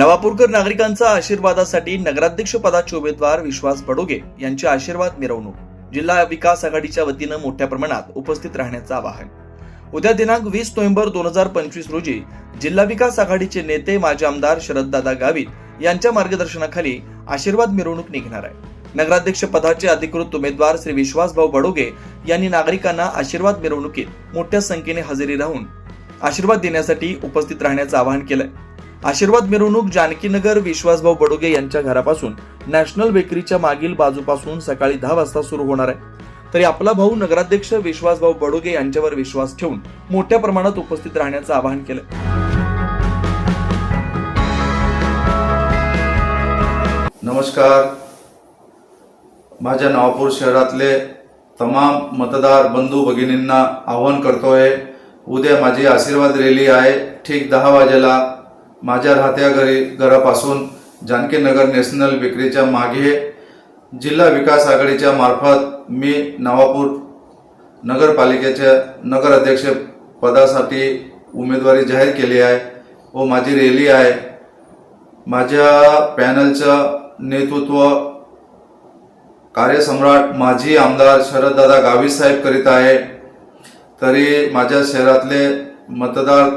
नवापूरकर नागरिकांचा आशीर्वादासाठी नगराध्यक्ष पदाचे उमेदवार विश्वास बडोगे यांचे आशीर्वाद मिरवणूक. जिल्हा विकास आघाडीच्या वतीनं मोठ्या प्रमाणात उपस्थित राहण्याचं आवाहन. उद्या दिनांक वीस नोव्हेंबर दोन हजार पंचवीस रोजी जिल्हा विकास आघाडीचे नेते माजी आमदार शरददादा गावित यांच्या मार्गदर्शनाखाली आशीर्वाद मिरवणूक निघणार आहे. नगराध्यक्ष पदाचे अधिकृत उमेदवार श्री विश्वासभाऊ बडोगे यांनी नागरिकांना आशीर्वाद मिरवणुकीत मोठ्या संख्येने हजेरी राहून आशीर्वाद देण्यासाठी उपस्थित राहण्याचं आवाहन केलंय. आशीर्वाद मिरवणूक जानकीनगर विश्वासभाऊ बडोगे यांच्या घरापासून नॅशनल बेकरीच्या मागील बाजूपासून सकाळी दहा वाजता सुरू होणार आहे. तरी आपला भाऊ नगराध्यक्ष विश्वासभाऊ बडोगे यांच्यावर विश्वास ठेवून मोठ्या प्रमाणात उपस्थित राहण्याचं आवाहन केलं. नमस्कार. माझ्या नवापूर शहरातले तमाम मतदार बंधू भगिनींना आवाहन करतोय उद्या माझी आशीर्वाद रॅली आहे ठीक दहा वाजेला माझ्या राहत्या घरी घरापासून जानकीनगर नॅशनल बेकरीच्या मागे जिल्हा विकास आघाडीच्या मार्फत मी नवापूर नगरपालिकेच्या नगराध्यक्ष पदासाठी उमेदवारी जाहीर केली आहे व माझी रॅली आहे. माझ्या पॅनलचं नेतृत्व कार्यसम्राट माजी आमदार शरददादा गावित साहेब करीत आहे. तरी माझ्या शहरातले मतदार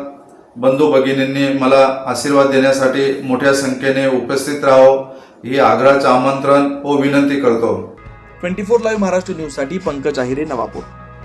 बंधू भगिनींनी मला आशीर्वाद देण्यासाठी मोठ्या संख्येने उपस्थित राहावं ही आग्रहाचं आमंत्रण व विनंती करतो. ट्वेंटी फोर लाईव्ह महाराष्ट्र न्यूजसाठी पंकज आहिरे नवापूर.